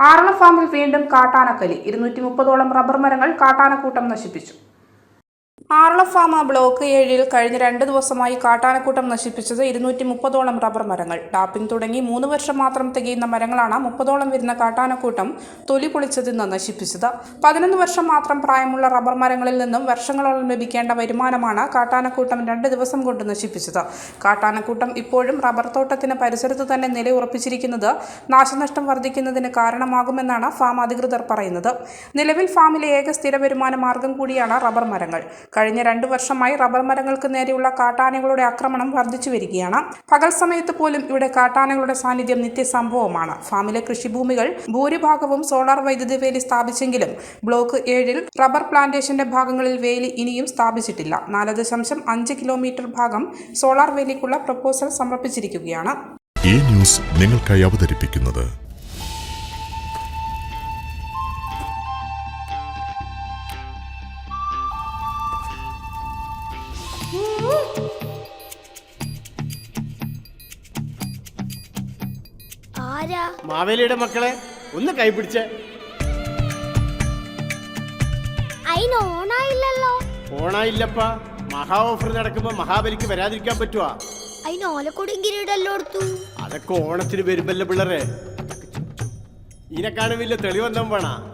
ആറള ഫാമിൽ വീണ്ടും കാട്ടാനക്കലി ഇരുന്നൂറ്റി മുപ്പതോളം റബ്ബർ മരങ്ങൾ കാട്ടാനക്കൂട്ടം നശിപ്പിച്ചു. ആറള ഫാമ ബ്ലോക്ക് ഏഴിൽ കഴിഞ്ഞ രണ്ട് ദിവസമായി കാട്ടാനക്കൂട്ടം നശിപ്പിച്ചത് ഇരുന്നൂറ്റി മുപ്പതോളം റബ്ബർ മരങ്ങൾ. ടാപ്പിംഗ് തുടങ്ങി മൂന്ന് വർഷം മാത്രം തികയുന്ന മരങ്ങളാണ് മുപ്പതോളം വരുന്ന കാട്ടാനക്കൂട്ടം തൊലി പൊളിച്ചതിൽ നിന്ന് നശിപ്പിച്ചത്. പതിനൊന്ന് വർഷം മാത്രം പ്രായമുള്ള റബ്ബർ മരങ്ങളിൽ നിന്നും വർഷങ്ങളോളം ലഭിക്കേണ്ട വരുമാനമാണ് കാട്ടാനക്കൂട്ടം രണ്ട് ദിവസം കൊണ്ട് നശിപ്പിച്ചത്. കാട്ടാനക്കൂട്ടം ഇപ്പോഴും റബ്ബർ തോട്ടത്തിന് പരിസരത്ത് തന്നെ നിലയുറപ്പിച്ചിരിക്കുന്നത് നാശനഷ്ടം വർദ്ധിക്കുന്നതിന് കാരണമാകുമെന്നാണ് ഫാം അധികൃതർ പറയുന്നത്. നിലവിൽ ഫാമിലെ ഏക സ്ഥിര വരുമാന മാർഗം കൂടിയാണ് റബ്ബർ മരങ്ങൾ. കഴിഞ്ഞ രണ്ടു വർഷമായി റബ്ബർ മരങ്ങൾക്ക് നേരെയുള്ള കാട്ടാനകളുടെ ആക്രമണം വർദ്ധിച്ചു വരികയാണ്. പകൽ സമയത്ത് പോലും ഇവിടെ കാട്ടാനകളുടെ സാന്നിധ്യം നിത്യസംഭവമാണ്. ഫാമിലെ കൃഷിഭൂമികൾ ഭൂരിഭാഗവും സോളാർ വൈദ്യുതി വേലി സ്ഥാപിച്ചെങ്കിലും ബ്ലോക്ക് ഏഴിൽ റബ്ബർ പ്ലാന്റേഷന്റെ ഭാഗങ്ങളിൽ വേലി ഇനിയും സ്ഥാപിച്ചിട്ടില്ല. നാല് ദശാംശം അഞ്ച് കിലോമീറ്റർ ഭാഗം സോളാർ വേലിക്കുള്ള പ്രപ്പോസൽ സമർപ്പിച്ചിരിക്കുകയാണ്. ഈ ന്യൂസ് നിങ്ങൾക്കായി അവതരിപ്പിക്കുന്നത് ആരാ? മാവേലിയുടെ മക്കളെ ഒന്ന് കൈപിടിച്ച് അയിന് ഓണായില്ലല്ലോ. ഓണായില്ലപ്പ. മഹാ ഓഫർ നടക്കുമ്പോ മഹാബലിക്ക് വരാതിരിക്കാൻ പറ്റുവാ. അയിന് ഓലക്കൊടും കിരീടല്ലോ എടുത്തു അതൊക്കെ ഓണത്തിന് വരുമ്പല്ലേ പിള്ളേരെ. ഇതിനെ വലിയ തെളിവെന്താ വേണ.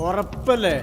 ഉറപ്പല്ലേ?